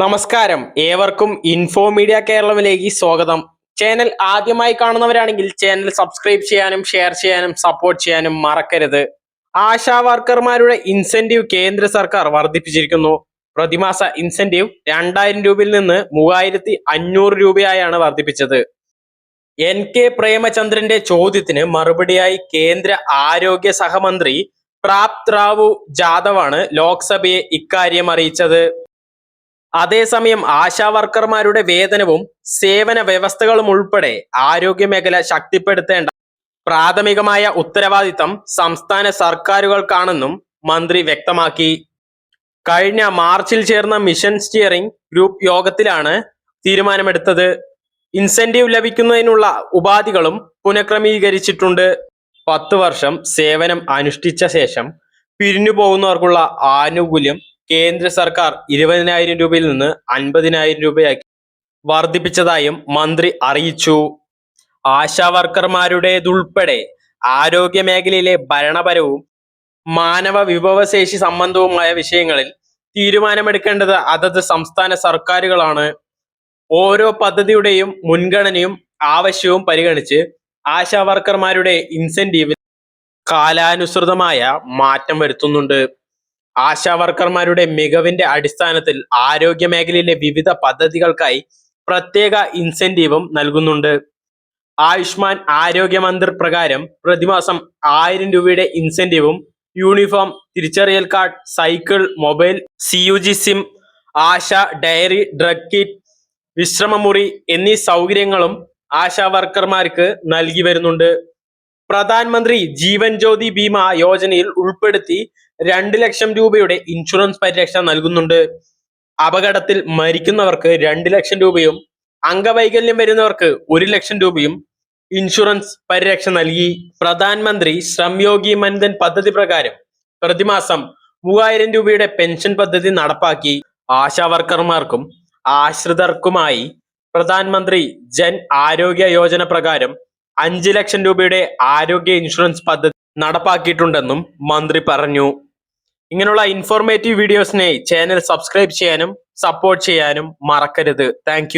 നമസ്കാരം. ഏവർക്കും info media കേരളത്തിലേക്ക് സ്വാഗതം. ചാനൽ ആദ്യമായി കാണുന്നവരാണെങ്കിൽ ചാനൽ സബ്സ്ക്രൈബ് ചെയ്യാനും ഷെയർ ചെയ്യാനും സപ്പോർട്ട് ചെയ്യാനും മറക്കരുത്. ആശാ വർക്കർമാരുടെ ഇൻസെന്റീവ് കേന്ദ്ര സർക്കാർ വർദ്ധിപ്പിച്ചിരിക്കുന്നു. പ്രതിമാസ ഇൻസെന്റീവ് രണ്ടായിരം രൂപയിൽ നിന്ന് മൂവായിരത്തി അഞ്ഞൂറ് രൂപയായാണ് വർദ്ധിപ്പിച്ചത്. എൻ കെ പ്രേമചന്ദ്രന്റെ ചോദ്യത്തിന് മറുപടിയായി കേന്ദ്ര ആരോഗ്യ സഹമന്ത്രി പ്രാപ്ത് റാവു ജാദവാണ് ലോക്സഭയെ ഇക്കാര്യം അറിയിച്ചത്. അതേസമയം ആശാവർക്കർമാരുടെ വേതനവും സേവന വ്യവസ്ഥകളും ഉൾപ്പെടെ ആരോഗ്യ മേഖല ശക്തിപ്പെടുത്തേണ്ട പ്രാഥമികമായ ഉത്തരവാദിത്തം സംസ്ഥാന സർക്കാരുകൾക്കാണെന്നും മന്ത്രി വ്യക്തമാക്കി. കഴിഞ്ഞ മാർച്ചിൽ ചേർന്ന മിഷൻ സ്റ്റിയറിംഗ് ഗ്രൂപ്പ് യോഗത്തിലാണ് തീരുമാനമെടുത്തത്. ഇൻസെന്റീവ് ലഭിക്കുന്നതിനുള്ള ഉപാധികളും പുനഃക്രമീകരിച്ചിട്ടുണ്ട്. പത്ത് വർഷം സേവനം അനുഷ്ഠിച്ച ശേഷം പിരിഞ്ഞു പോകുന്നവർക്കുള്ള ആനുകൂല്യം കേന്ദ്ര സർക്കാർ ഇരുപതിനായിരം രൂപയിൽ നിന്ന് അൻപതിനായിരം രൂപയാക്കി. വർദ്ധിപ്പിച്ചതായും മന്ത്രി അറിയിച്ചു. ആശാവർക്കർമാരുടേതുൾപ്പെടെ ആരോഗ്യ മേഖലയിലെ ഭരണപരവും മാനവ വിഭവശേഷി സംബന്ധവുമായ വിഷയങ്ങളിൽ തീരുമാനമെടുക്കേണ്ടത് അതത് സംസ്ഥാന സർക്കാരുകളാണ്. ഓരോ പദ്ധതിയുടെയും മുൻഗണനയും ആവശ്യവും പരിഗണിച്ച് ആശാവർക്കർമാരുടെ ഇൻസെന്റീവിൽ കാലാനുസൃതമായ മാറ്റം വരുത്തുന്നുണ്ട്. ആശാ വർക്കർമാരുടെ മികവിന്റെ അടിസ്ഥാനത്തിൽ ആരോഗ്യ മേഖലയിലെ വിവിധ പദ്ധതികൾക്കായി പ്രത്യേക ഇൻസെന്റീവും നൽകുന്നുണ്ട്. ആയുഷ്മാൻ ആരോഗ്യ പ്രകാരം പ്രതിമാസം ആയിരം രൂപയുടെ ഇൻസെന്റീവും യൂണിഫോം തിരിച്ചറിയൽ card cycle mobile C U G sim ASHA diary drug kit വിശ്രമമുറി എന്നീ സൗകര്യങ്ങളും ആശാ വർക്കർമാർക്ക് നൽകി വരുന്നുണ്ട്. പ്രധാനമന്ത്രി ജീവൻ ജ്യോതി ബീമ യോജനയിൽ ഉൾപ്പെടുത്തി രണ്ട് ലക്ഷം രൂപയുടെ ഇൻഷുറൻസ് പരിരക്ഷ നൽകുന്നുണ്ട്. അപകടത്തിൽ മരിക്കുന്നവർക്ക് രണ്ട് ലക്ഷം രൂപയും അംഗവൈകല്യം വരുന്നവർക്ക് ഒരു ലക്ഷം രൂപയും ഇൻഷുറൻസ് പരിരക്ഷ നൽകി. പ്രധാനമന്ത്രി ശ്രംയോഗി മൻധൻ പദ്ധതി പ്രകാരം പ്രതിമാസം മൂവായിരം രൂപയുടെ പെൻഷൻ പദ്ധതി നടപ്പാക്കി. ആശാവർക്കർമാർക്കും ആശ്രിതർക്കുമായി പ്രധാനമന്ത്രി ജൻ ആരോഗ്യ യോജന പ്രകാരം അഞ്ച് ലക്ഷം രൂപയുടെ ആരോഗ്യ ഇൻഷുറൻസ് പദ്ധതി നടപ്പാക്കിയിട്ടുണ്ടെന്നും മന്ത്രി പറഞ്ഞു. ഇങ്ങനെയുള്ള ഇൻഫോർമേറ്റീവ് വീഡിയോസിനെ ചാനൽ സബ്സ്ക്രൈബ് ചെയ്യാനും സപ്പോർട്ട് ചെയ്യാനും മറക്കരുത്. താങ്ക്